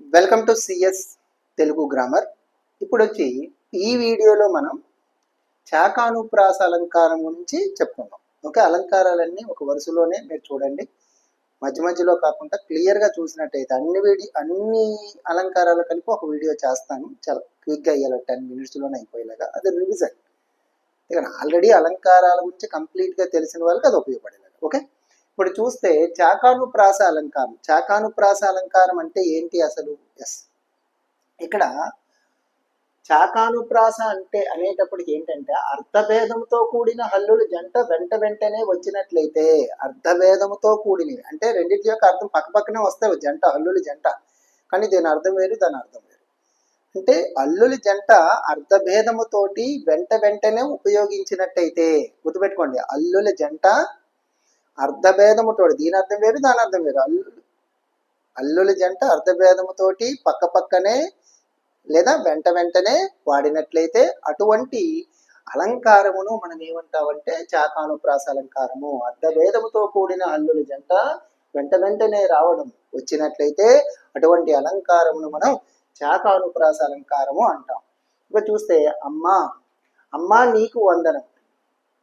Welcome to CS Telugu grammar ఇప్పుడు వచ్చి ఈ వీడియోలో మనం చాకానుప్రాస అలంకారం గురించి చెప్పుకుందాం. ఓకే అలంకారాలన్నీ ఒక వరుసలోనే మీరు చూడండి. మధ్య మధ్యలో కాకుండా క్లియర్గా చూసినట్టయితే అన్ని వీడియో అన్ని అలంకారాలు కలిపి ఒక వీడియో చేస్తాను. చాలా క్విక్గా అయ్యేలా టెన్ మినిట్స్లోనే అయిపోయేలాగా. అది రివిజన్ ఇక ఆల్రెడీ అలంకారాల గురించి కంప్లీట్గా తెలిసిన వాళ్ళకి అది ఉపయోగపడేలాగా. ఓకే? ఇప్పుడు చూస్తే చాకానుప్రాస అలంకారం చాకానుప్రాస అలంకారం అంటే ఏంటి అసలు? ఎస్ ఇక్కడ చాకానుప్రాస అంటే అనేటప్పటికి ఏంటంటే అర్థభేదంతో కూడిన హల్లుల జంట వెంట వెంటనే వచ్చినట్లయితే అర్థభేదంతో కూడినవి. అంటే రెండింటి యొక్క అర్థం పక్కపక్కనే వస్తాయి. జంట హల్లుల జంట. కానీ దీని అర్థం వేరు దాని అర్థం వేరు. అంటే అల్లుల జంట అర్థభేదముతోటి వెంట వెంటనే ఉపయోగించినట్టయితే గుర్తుపెట్టుకోండి. అల్లుల జంట అర్థభేదముతోటి దీని అర్థం వేరు దాని అర్థం వేరు. అల్లు అల్లుల జంట అర్ధభేదముతోటి పక్క పక్కనే లేదా వెంట వెంటనే వాడినట్లయితే అటువంటి అలంకారమును మనం ఏమంటామంటే చాకానుప్రాస అలంకారము అర్ధభేదముతో కూడిన అల్లుల జంట వెంట వెంటనే రావడం. వచ్చినట్లయితే అటువంటి అలంకారమును మనం చాకానుప్రాస అలంకారము అంటాం. ఇక చూస్తే అమ్మా అమ్మ నీకు వందనం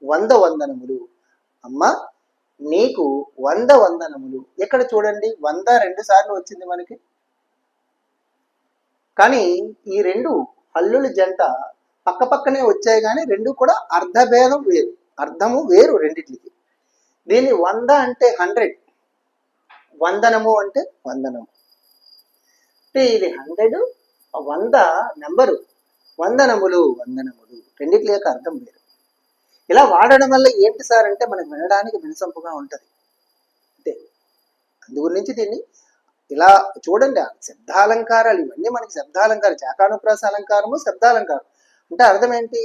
వంద వందనములు. అమ్మ నీకు వంద వందనములు. ఎక్కడ చూడండి? వంద రెండు సార్లు వచ్చింది మనకి. కానీ ఈ రెండు హల్లుల జంట పక్క పక్కనే వచ్చాయి కానీ రెండు కూడా అర్ధభేదం వేరు. అర్థము వేరు రెండిట్లకి. దీన్ని వంద అంటే హండ్రెడ్. వందనము అంటే వందనము. అంటే ఇది హండ్రెడ్ వంద నెంబరు. వందనములు వందనములు. రెండిట్ల యొక్క అర్థం వేరు. ఇలా వాడడం వల్ల ఏంటి సార్ అంటే మనకు వినడానికి వినసొంపుగా ఉంటుంది. అంతే. అందు గురించి దీన్ని ఇలా చూడండి శబ్దాలంకారాలు ఇవన్నీ మనకి శబ్దాలంకారం చాకానుప్రాస అలంకారము శబ్దాలంకారం. అంటే అర్థం ఏంటి?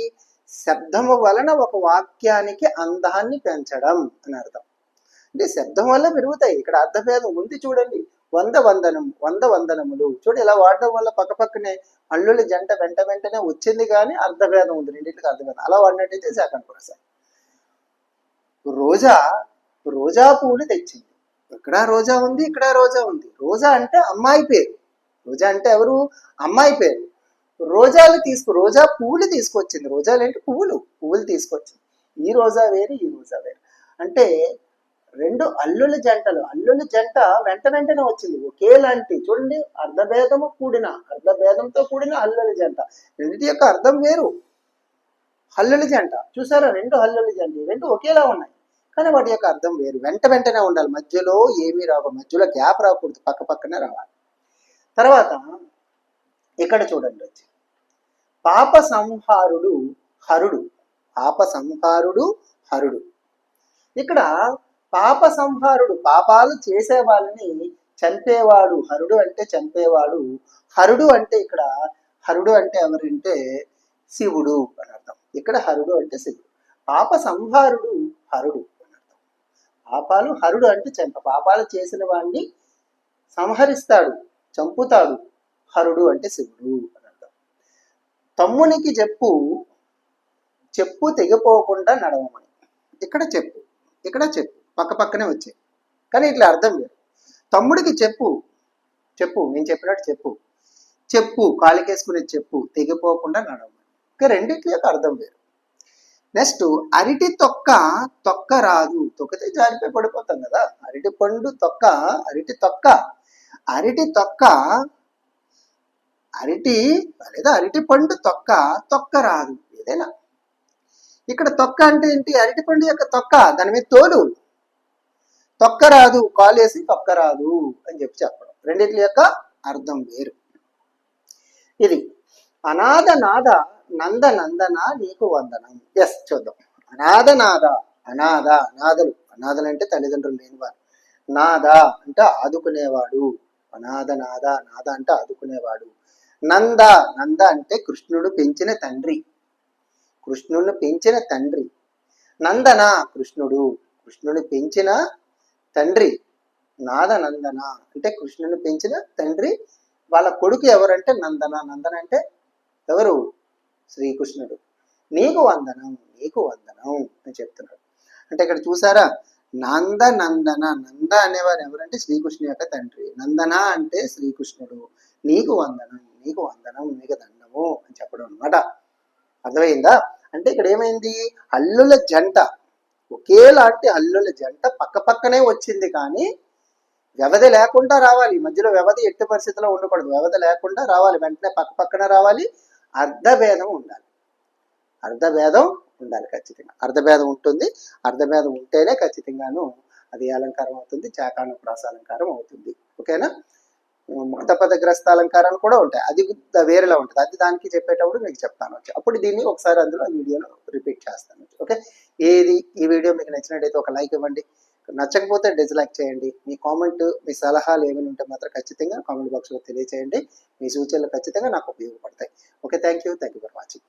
శబ్దము వలన ఒక వాక్యానికి అందాన్ని పెంచడం అని అర్థం. అంటే శబ్దం వల్ల పెరుగుతాయి. ఇక్కడ అర్థభేదం ఉంది చూడండి. వంద వందనం వంద వందనములు. చూడు ఇలా వాడడం వల్ల పక్క పక్కనే అల్లుల జంట వెంట వెంటనే వచ్చింది కానీ అర్ధభేదం ఉంది. రెండింటికి అర్థభేదం. అలా వాడినట్టయితే శాఖానుప్రాస రోజా రోజా పూలు తెచ్చింది. ఇక్కడ రోజా ఉంది ఇక్కడ రోజా ఉంది. రోజా అంటే అమ్మాయి పేరు. రోజా అంటే ఎవరు? అమ్మాయి పేరు. రోజాలు తీసుకు రోజా పువ్వులు తీసుకొచ్చింది. రోజాలు అంటే పువ్వులు పువ్వులు తీసుకొచ్చింది. ఈ రోజా వేరు ఈ రోజా వేరు. అంటే రెండు అల్లుల జంటలు. అల్లుల జంట వెంట వెంటనే వచ్చింది. ఒకేలాంటి చూడండి అర్ధభేదము కూడిన అర్ధభేదంతో కూడిన అల్లుల జంట. రెండింటి యొక్క అర్థం వేరు. హల్లుల జంట. చూసారా? రెండు హల్లుల జంట. రెండు ఒకేలా ఉన్నాయి. కానీ వాటి యొక్క అర్థం వేరు. వెంట వెంటనే ఉండాలి. మధ్యలో ఏమీ రావు. మధ్యలో గ్యాప్ రాకూడదు. పక్క పక్కనే రావాలి. తర్వాత ఇక్కడ చూడండి వచ్చి. పాప సంహారుడు హరుడు. పాప సంహారుడు హరుడు. ఇక్కడ పాప సంహారుడు పాపాలు చేసే వాళ్ళని చంపేవాడు. హరుడు అంటే చంపేవాడు. హరుడు అంటే ఇక్కడ హరుడు అంటే ఎవరంటే శివుడు అని అర్థం. ఇక్కడ హరుడు అంటే శివుడు. పాప సంహారుడు హరుడు అని అర్థం. పాపాలు హరుడు అంటే చంప. పాపాలు చేసిన వాడిని సంహరిస్తాడు చంపుతాడు. హరుడు అంటే శివుడు అని అర్థం. తమ్మునికి చెప్పు చెప్పు తెగిపోకుండా నడవమని. ఇక్కడ చెప్పు ఇక్కడ చెప్పు. పక్క పక్కనే వచ్చాయి. కానీ ఇట్లా అర్థం లేదు. తమ్ముడికి చెప్పు చెప్పు నేను చెప్పినట్టు చెప్పు. చెప్పు కాలికేసుకునే చెప్పు తెగిపోకుండా నడవమని. ఇంకా రెండింటి యొక్క అర్థం వేరు. నెక్స్ట్ అరటి తొక్క తొక్క రాదు. తొక్కితే జారిపోయి పడిపోతాం కదా. అరటి పండు తొక్క అరటి తొక్క. అరటి తొక్క అరటి లేదా అరటి పండు తొక్క తొక్క రాదు. ఏదైనా. ఇక్కడ తొక్క అంటే ఏంటి? అరటి పండు యొక్క తొక్క దాని మీద తోలు. తొక్క రాదు కాలేసి తొక్క రాదు అని చెప్పి చెప్పడం. రెండింటి యొక్క అర్థం వేరు. ఇది అనాథ నాద నంద నందన నీకు వందనం. ఎస్ చూద్దాం. అనాథ నాద అనాథ అనాథలు. అనాథలు అంటే తల్లిదండ్రులు లేనివారు. నాద అంటే ఆదుకునేవాడు. అనాథ నాద నాద అంటే ఆదుకునేవాడు. నంద నంద అంటే కృష్ణుడు పెంచిన తండ్రి. కృష్ణుడిని పెంచిన తండ్రి. నందన కృష్ణుడు. కృష్ణుని పెంచిన తండ్రి నాద నందన అంటే కృష్ణుని పెంచిన తండ్రి వాళ్ళ కొడుకు ఎవరంటే నందన. నందన అంటే ఎవరు? శ్రీకృష్ణుడు. నీకు వందనం నీకు వందనం అని చెప్తున్నాడు. అంటే ఇక్కడ చూసారా? నంద నందన. నంద అనేవారు ఎవరంటే శ్రీకృష్ణుని యొక్క తండ్రి. నందన అంటే శ్రీకృష్ణుడు. నీకు వందనం నీకు వందనం నీకు దండము అని చెప్పడం అనమాట అర్థమైందా? అంటే ఇక్కడ ఏమైంది? అల్లుల జంట. ఒకేలాంటి అల్లుల జంట పక్క పక్కనే వచ్చింది కానీ వ్యవధి లేకుండా రావాలి. మధ్యలో వ్యవధి ఎట్టి పరిస్థితిలో ఉండకూడదు. వ్యవధి లేకుండా రావాలి. వెంటనే పక్క పక్కన రావాలి. అర్ధభేదం ఉండాలి. అర్ధభేదం ఉండాలి ఖచ్చితంగా. అర్ధభేదం ఉంటుంది. అర్ధభేదం ఉంటేనే ఖచ్చితంగాను అది అలంకారం అవుతుంది. చాకాను ప్రాసాలంకారం అవుతుంది. ఓకేనా? ముక్తపదగ్రస్త అలంకారాలు కూడా ఉంటాయి. అది వేరేలా ఉంటుంది. అది దానికి చెప్పేటప్పుడు మీకు చెప్తాను. వచ్చి అప్పుడు దీన్ని ఒకసారి అందులో వీడియోలో రిపీట్ చేస్తాను. ఓకే? ఏది ఈ వీడియో మీకు నచ్చినట్టయితే ఒక లైక్ ఇవ్వండి. నచ్చకపోతే డిస్లైక్ చేయండి. మీ కామెంట్ మీ సలహాలు ఏమైనా ఉంటే మాత్రం ఖచ్చితంగా కామెంట్ బాక్స్లో తెలియచేయండి. మీ సూచనలు ఖచ్చితంగా నాకు ఉపయోగపడతాయి. Okay thank you thank you for watching.